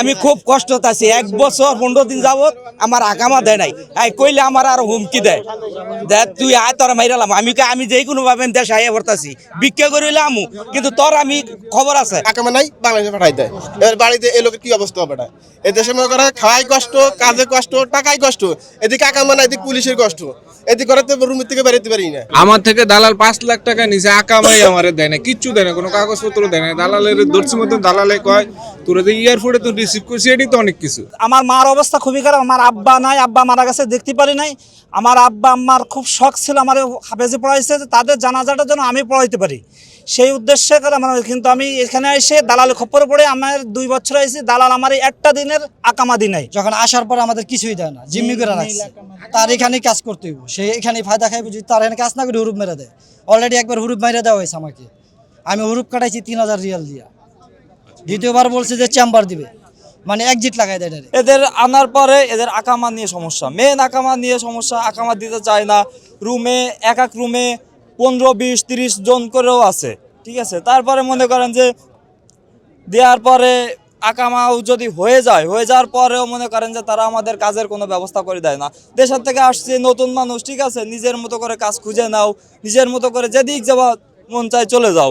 আমি খুব কষ্ট আছি এক বছর পনেরো দিন যাবত আমার আকামা দেয় নাই। এই কইলে আমার আর হুমকি দেয়। দেখ তুই আয় তোর মাইরালাম আমি আমি যেই কোনো ভাবে দেশ আইয়া পড়তাছি। ভিক্ষা করিলে আমু। কিন্তু তোর আমি খবর আছে। আকামা নাই বাংলাদেশে পাঠাই দেয় এবার বাড়িতে এ লোকের কি অবস্থা হবে এটা? এ দেশে মনে করে খাওয়াই কষ্ট কাজে কষ্ট টাকাই কষ্ট। এদিকে আকামা নাই এদিকে পুলিশের কষ্ট। এদিকে করে তো রুমের থেকে বেরোতে পারি না। আমার থেকে দালাল পাঁচ লাখ টাকা নিচে আকামাই আমারে দেয় না কিচ্ছু দেয় না কোনো কাগজপত্র দেয় না দালালের ধরছি মতন দালালে কয় তোরা যে এয়ারপোর্টে তো রিসিভ করছি এটাই তো অনেক কিছু। আমার মার অবস্থা খুবই খারাপ আমার আব্বা নাই আব্বা মারা গেছে দেখতে পারি নাই। আমার আব্বা আম্মার খুব শখ ছিল আমার হাফেজে পড়াইছে তাদের জানাজাটা যেন আমি পড়াইতে পারি। সেই উদ্দেশ্যে করে আমার কিন্তু আমি এখানে এসে দালাল খপ্পরে পড়ে আমার দুই বছর আইসি দালাল আমার এই একটা দিনের আকামা দিনাই যখন আসার পর আমাদের কিছুই দেয় না জিম্মি করে রাখছে। তার এখানেই কাজ করতে হইব। সে এখানে ফায়দা খাইব যদি তার এখানে কাজ না করে হুরুপ মেরে দেয়। অলরেডি একবার হুরুপ মেরে দেওয়া হয়েছে আমাকে। আমি হুরুপ কাটাইছি তিন হাজার রিয়াল দিয়া। দ্বিতীয়বার বলছে যে চেম্বার দিবে। মানে একজিট লাগাই দেয় এদের আনার পরে এদের আকামা নিয়ে সমস্যা। মেন আকামা নিয়ে সমস্যা, আকামা দিতে চায় না। রুমে এক এক রুমে পনেরো, বিশ, তিরিশ জন করেও আছে। ঠিক আছে? তারপরে মনে করেন যে দেওয়ার পরে আকামাও যদি হয়ে যায়, হয়ে যাওয়ার পরেও মনে করেন যে তারা আমাদের কাজের কোনো ব্যবস্থা করে দেয় না। দেশের থেকে আসছে নতুন মানুষ, ঠিক আছে? নিজের মতো করে কাজ খুঁজে নাও, নিজের মতো করে যেদিক যাওয়া মন চায় চলে যাও।